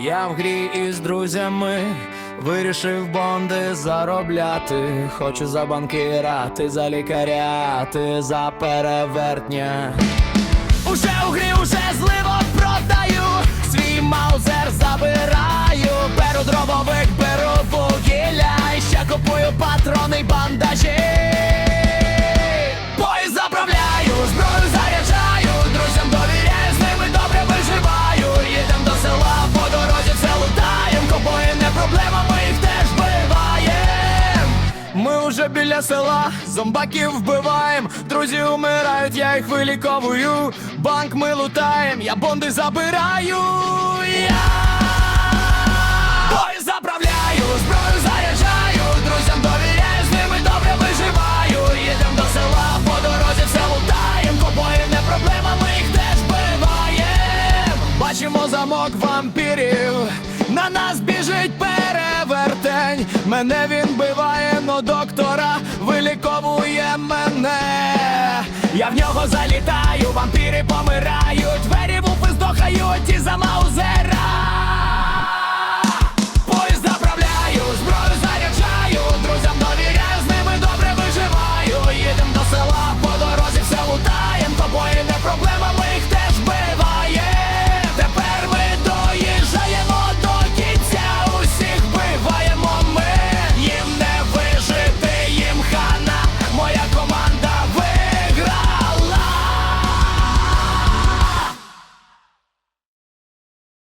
Я в грі із друзями вирішив бонди заробляти. Хочу за банкіра, ти за лікаря, ти за перевертня. Уже у грі, уже зливо продаю, свій маузер забираю, беру дробовик, беру вугілля, і ще купую патрони й бандажі. Уже біля села, зомбаків вбиваєм, друзі умирають, я їх виліковую. Банк ми лутаєм, я бонди забираю. Я Бой заправляю, зброю заряджаю, друзям довіряю, з ними добре виживаю. Їдем до села, по дорозі все лутаєм, кобої не проблема, ми їх теж вбиваєм. Бачимо замок вампірів, на нас біжить перевертень. Мене він биває, но доктора виліковує мене. Я в нього залітаю, вампіри помирають, двері вуфи